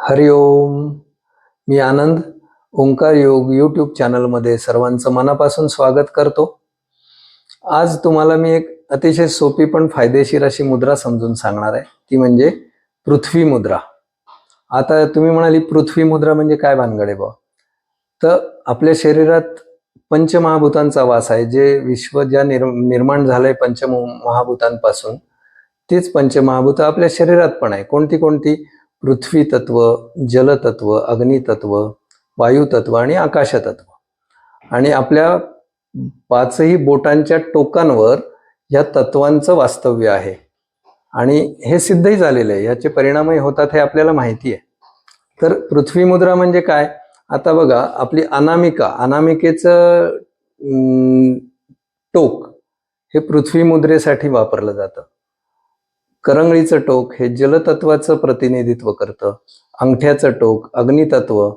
हरिओम मी आनंद ओंकार योग यूट्यूब चॅनलमध्ये सर्वांचं मनापासून स्वागत करतो. आज तुम्हाला मी एक अतिशय सोपी पण फायदेशीर अशी मुद्रा समजून सांगणार आहे. ती म्हणजे पृथ्वी मुद्रा. आता तुम्ही म्हणाली पृथ्वी मुद्रा म्हणजे काय भानगड आहे बा तर आपल्या शरीरात पंचमहाभूतांचा वास आहे. जे विश्व ज्या निर् निर्माण झालंय पंचमहाभूतांपासून तीच पंचमहाभूत आपल्या शरीरात पण आहे. कोणती कोणती? पृथ्वी तत्व जलतत्व अग्नितत्व वायुतत्व आणि आकाशतत्व. आणि आपल्या पाचही बोटांच्या टोकांवर या तत्वांचं वास्तव्य आहे. आणि हे सिद्धही झालेलं आहे. याचे परिणामही होतात हे आपल्याला माहिती आहे. तर पृथ्वी मुद्रा म्हणजे काय? आता बघा आपली अनामिका अनामिकेचं टोक हे पृथ्वी मुद्रेसाठी वापरलं जातं. करंगळीचं टोक हे जलतत्वाचं प्रतिनिधित्व करतं. अंगठ्याचं टोक अग्नितत्व.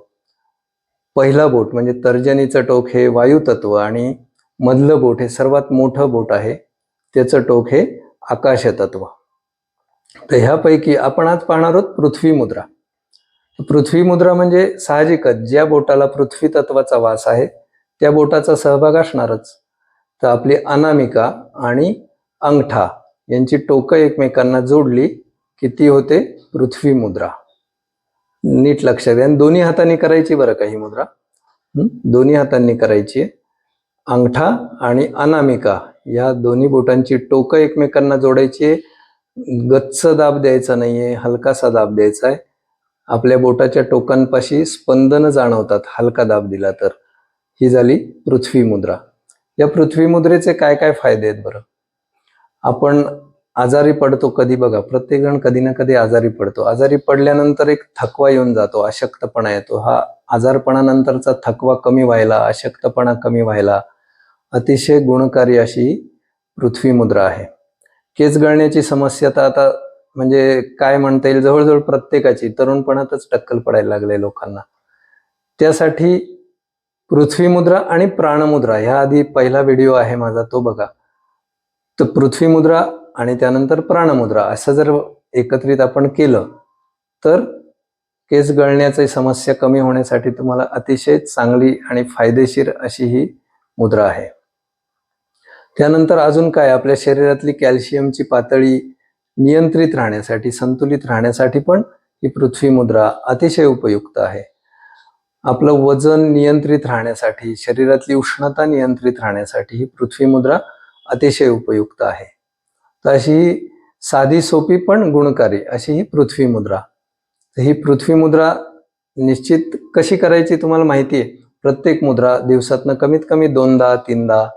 पहिला बोट म्हणजे तर्जनीचं टोक हे वायुतत्व आणि मधलं बोट हे सर्वात मोठं बोट आहे. त्याचं टोक हे आकाशतत्व. तर ह्यापैकी आपण आज पाहणार आहोत पृथ्वी मुद्रा पृथ्वी मुद्रा म्हणजे साहजिकच ज्या बोटाला पृथ्वी तत्वाचा वास आहे त्या बोटाचा सहभाग असणारच. तर आपली अनामिका आणि अंगठा यांची टोकं एकमेकांना जोडली की ती होते पृथ्वी मुद्रा. नीट लक्षात घ्या आणि दोन्ही हातांनी करायची बरं का ही मुद्रा? दोन्ही हातांनी करायची अंगठा आणि अनामिका या दोन्ही बोटांची टोकं एकमेकांना जोडायची गच्च दाब द्यायचा नाहीये हलकासा दाब द्यायचा आहे. आपल्या बोटाच्या टोकांपाशी स्पंदन जाणवतात हलका दाब दिला तर. ही झाली पृथ्वी मुद्रा. या पृथ्वी मुद्रेचे काय काय फायदे आहेत बरं? आपण आजारी पडतो कधी बघा प्रत्येकजण कधी ना कधी आजारी पडतो. आजारी पडल्यानंतर एक थकवा येऊन जातो अशक्तपणा येतो. हा आजारपणानंतरचा थकवा कमी व्हायला अशक्तपणा कमी व्हायला अतिशय गुणकारी अशी पृथ्वी मुद्रा आहे. केस गळण्याची समस्या तर आता म्हणजे काय म्हणता येईल जवळजवळ प्रत्येकाची तरुणपणातच टक्कल पडायला लागले लोकांना. त्यासाठी पृथ्वी मुद्रा आणि प्राणमुद्रा ह्या आधी पहिला व्हिडिओ आहे माझा तो बघा. तर पृथ्वी मुद्रा आणि त्यानंतर प्राणमुद्रा असं जर एकत्रित आपण केलं तर केस गळण्याची समस्या कमी होण्यासाठी तुम्हाला अतिशय चांगली आणि फायदेशीर अशी ही मुद्रा आहे. त्यानंतर अजून काय? आपल्या शरीरातली कॅल्शियमची पातळी नियंत्रित राहण्यासाठी संतुलित राहण्यासाठी पण ही पृथ्वी मुद्रा अतिशय उपयुक्त आहे. आपलं वजन नियंत्रित राहण्यासाठी शरीरातली उष्णता नियंत्रित राहण्यासाठी ही पृथ्वी मुद्रा अतिशय उपयुक्त आहे. तर अशी ही साधी सोपी पण गुणकारी अशी ही पृथ्वी मुद्रा. तर ही पृथ्वी मुद्रा निश्चित कशी करायची तुम्हाला माहिती आहे? प्रत्येक मुद्रा दिवसातनं कमीत कमी दोनदा तीनदा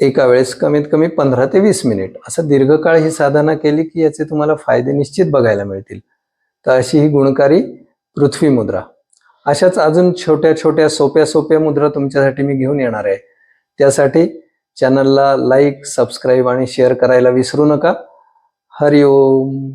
एका वेळेस कमीत कमी पंधरा ते वीस मिनिट असं दीर्घकाळ ही साधना केली की याचे तुम्हाला फायदे निश्चित बघायला मिळतील. तर अशी ही गुणकारी पृथ्वी मुद्रा. अशाच अजून छोट्या छोट्या सोप्या सोप्या मुद्रा तुमच्यासाठी मी घेऊन येणार आहे. त्यासाठी चॅनलला लाईक सबस्क्राईब आणि शेअर करायला विसरू नका. हरिओम.